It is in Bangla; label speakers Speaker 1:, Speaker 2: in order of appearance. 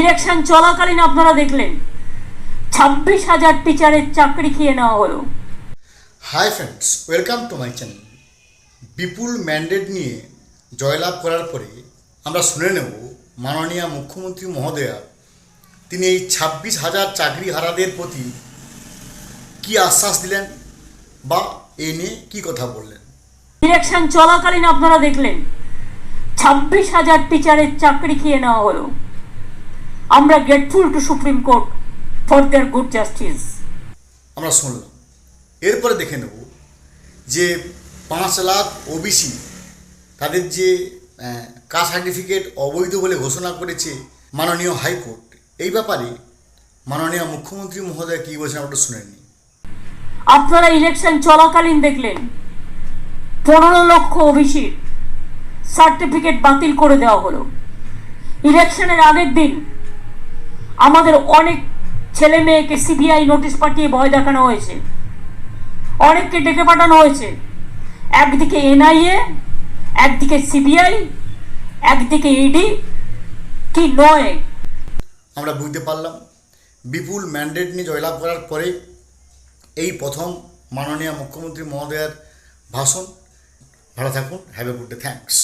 Speaker 1: ইলেকশন চলাকালীন আপনারা দেখলেন। ছাব্বিশ হাজার টিচারের চাকরি খেয়ে নেওয়া হলো।
Speaker 2: Hi friends welcome to my channel Bipul mandate নিয়ে জয়লাভ করার পরে আমরা শুনে নেব মাননীয় মুখ্যমন্ত্রী মহোদয়া তিনি এই ছাব্বিশ হাজার চাকরি হারাদের প্রতি কি আশ্বাস দিলেন বা এ নিয়ে কী কথা বললেন?
Speaker 1: ইলেকশন চলাকালীন আপনারা দেখলেন। ছাব্বিশ হাজার টিচারের চাকরি খেয়ে নেওয়া হলো। আমরা grateful to supreme court for their good justice
Speaker 2: আমরা শুনলাম। এরপরে দেখে নেব যে পাঁচ লাখ ওবিসি তাদের যে কাস্ট সার্টিফিকেট অবৈধ বলে ঘোষণা করেছে মাননীয় হাইকোর্ট এই ব্যাপারে মাননীয় মুখ্যমন্ত্রী মহোদয় কী বলছেন আমরা শুনে নিই।
Speaker 1: আপনারা ইলেকশন চলাকালীন দেখলেন পনেরো লক্ষ ওবিসির সার্টিফিকেট বাতিল করে দেওয়া হলো। ইলেকশনের আগের দিন আমাদের অনেক ছেলে মেয়েকে সিবিআই নোটিশ পাঠিয়ে ভয় দেখানো হয়েছে। অনেককে ডেকে পাঠানো হয়েছে। একদিকে এনআইএ একদিকে সিবিআই একদিকে ইডি কি নয়?
Speaker 2: আমরা বুঝতে পারলাম, বিপুল ম্যান্ডেট নিয়ে জয়লাভ করার পরে এই প্রথম মাননীয় মুখ্যমন্ত্রী মহোদয়ের ভাষণ। ভালো থাকুন have a good day thanks